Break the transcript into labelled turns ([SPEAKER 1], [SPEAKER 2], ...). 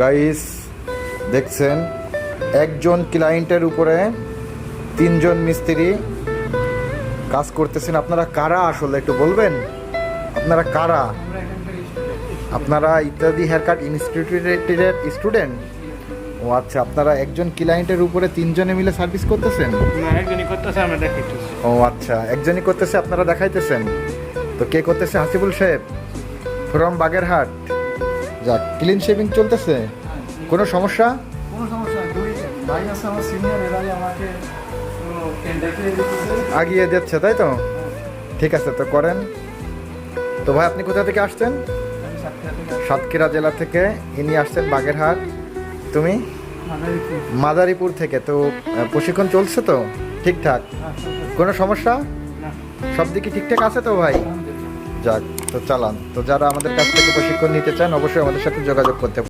[SPEAKER 1] Guys দেখছেন? একজন ক্লায়েন্টের উপরে তিনজন মিস্ত্রি কাজ করতেছেন। আপনারা কারা আসলে একটু বলবেন? আপনারা কারা? আপনারা ইত্যাদি হেয়ার কাট ইনস্টিটিউটের স্টুডেন্ট ও আচ্ছা আপনারা একজন ক্লায়েন্টের উপরে তিনজনে মিলে সার্ভিস করতেছেন? ও আচ্ছা একজনই করতেছে আপনারা দেখাইতেছেন? তো কে করতেছে? হাসিবুল সাহেব ফ্রম বাগেরহাট যাক ক্লিন শেভিং চলতেছে? কোনো সমস্যা?
[SPEAKER 2] কোনো সমস্যা ভাই আছে আমার সিনিয়র এরাই আমাকে
[SPEAKER 1] আগিয়ে দিচ্ছে তাই তো? ঠিক আছে তো করেন। তো ভাই আপনি কোথা থেকে আসছেন? সাতক্ষীরা জেলা থেকে। ইনি আসছেন বাগেরহাট। তুমি?
[SPEAKER 2] মাদারীপুর।
[SPEAKER 1] থেকে। তো প্রশিক্ষণ চলছে তো? ঠিকঠাক।
[SPEAKER 2] হ্যাঁ,
[SPEAKER 1] কোনো সমস্যা? সব দিকে ঠিকঠাক আছে তো ভাই? যাক, তো চালান। তো যারা আমাদের কাছ থেকে প্রশিক্ষণ নিতে চান, অবশ্যই আমাদের সাথে যোগাযোগ করতে